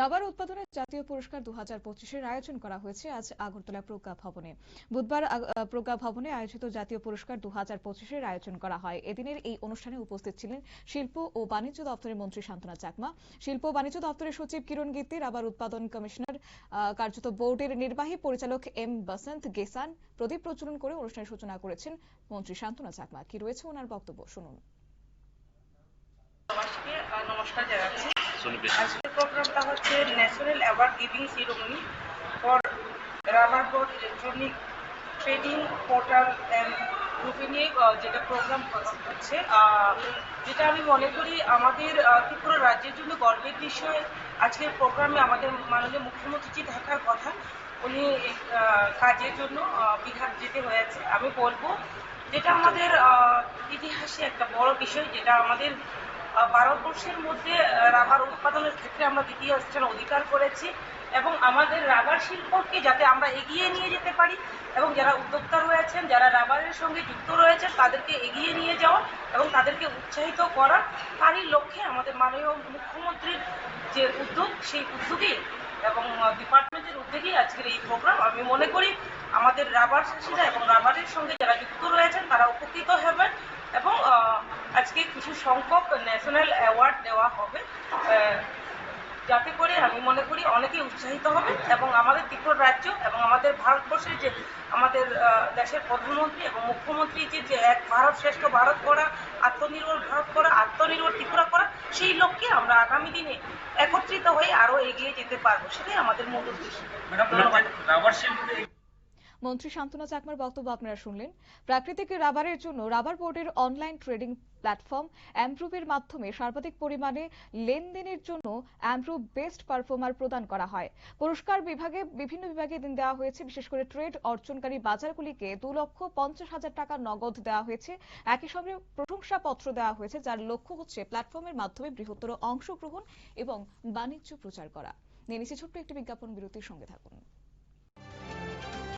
Rubber উৎপাদনের জাতীয় পুরস্কার দু হাজার পঁচিশের আয়োজন করা হয়েছে আজ আগরতলা প্রজ্ঞা ভবনে। বুধবার প্রজ্ঞা ভবনে আয়োজিত জাতীয় পুরস্কার দু হাজার পঁচিশের আয়োজন করা হয়। এদিনের এই অনুষ্ঠানে উপস্থিত ছিলেন শিল্প ও বাণিজ্য দপ্তরের মন্ত্রী শান্তনা চাকমা। শিল্প ও বাণিজ্য দপ্তরের সচিব কিরণ গীতি রাবার উৎপাদন কমিশনার কার্যত বোর্ডের নির্বাহী পরিচালক এম বসন্ত গেসান প্রদীপ প্রচলন করে অনুষ্ঠানের সূচনা করেছেন মন্ত্রী শান্তনা চাকমা। কি রয়েছে ওনার বক্তব্য? শুনুন। নমস্কার জানাচ্ছি। শুনি বেশি। আজকের প্রোগ্রামটা হচ্ছে national award giving ceremony for rubber board electronic trading portal and গ্রুপে নিয়ে যেটা প্রোগ্রাম হচ্ছে যেটা আমি মনে করি আমাদের ত্রিপুরা রাজ্যের জন্য গর্বের বিষয়। আজকের প্রোগ্রামে আমাদের মাননীয় মুখ্যমন্ত্রী থাকার কথা, উনি কাজের জন্য বিহার যেতে হয়েছে। আমি বলব, যেটা আমাদের ইতিহাসে একটা বড় বিষয়, যেটা আমাদের ভারতবর্ষের মধ্যে রাবার উৎপাদনের ক্ষেত্রে আমরা দ্বিতীয় স্থান অধিকার করেছি এবং আমাদের রাবার শিল্পকে যাতে আমরা এগিয়ে নিয়ে যেতে পারি এবং যারা উদ্যোক্তা রয়েছেন, যারা রাবারের সঙ্গে যুক্ত রয়েছেন, তাদেরকে এগিয়ে নিয়ে যাওয়া এবং তাদেরকে উৎসাহিত করা, তারই লক্ষ্যে আমাদের মাননীয় মুখ্যমন্ত্রীর যে উদ্যোগ, সেই উদ্যোগে এবং ডিপার্টমেন্টের উদ্যোগেই আজকের এই প্রোগ্রাম আমি মনে করি আমাদের রাবার চাষিরা এবং রাবারের সঙ্গে যারা যুক্ত রয়েছেন তারা আজকে কিছু সংখ্যক ন্যাশনাল অ্যাওয়ার্ড দেওয়া হবে। আহ, যাতে করে আমি মনে করি অনেকে উৎসাহিত হবে এবং আমাদের ত্রিপুরা রাজ্য এবং আমাদের ভারতবর্ষের যে আমাদের দেশের প্রধানমন্ত্রী এবং মুখ্যমন্ত্রী যে যে এক ভারত শ্রেষ্ঠ ভারত করা আত্মনির্ভর ভারত করা আত্মনির্ভর ত্রিপুরা করা সেই লক্ষ্যে আমরা আগামী দিনে একত্রিত হয়ে আরও এগিয়ে যেতে পারব সেটাই আমাদের মূল উদ্দেশ্য। মন্ত্রী শান্তনা চাকমার বক্তব্য আপনারা শুনলেন। প্রাকৃতিক রাবারের জন্য রাবার বোর্ডের অনলাইন ট্রেডিং প্ল্যাটফর্ম অ্যাম্প্রুভের মাধ্যমে সর্বাধিক পরিমাণে লেনদেনের জন্য অ্যাম্প্রুভ বেস্ট পারফর্মার প্রদান করা হয়। পুরস্কার বিভাগে বিভিন্ন বিভাগে দিন দেওয়া হয়েছে, বিশেষ করে ট্রেড অর্জনকারী বাজারগুলিকে দু লক্ষ পঞ্চাশ হাজার টাকা নগদ দেওয়া হয়েছে। একই সঙ্গে প্রশংসাপত্র দেওয়া হয়েছে, যার লক্ষ্য হচ্ছে প্ল্যাটফর্মের মাধ্যমে বৃহত্তর অংশগ্রহণ এবং বাণিজ্য প্রচার করা। নিয়ে ছোট্ট একটি বিজ্ঞাপন বিরতির সঙ্গে থাকুন।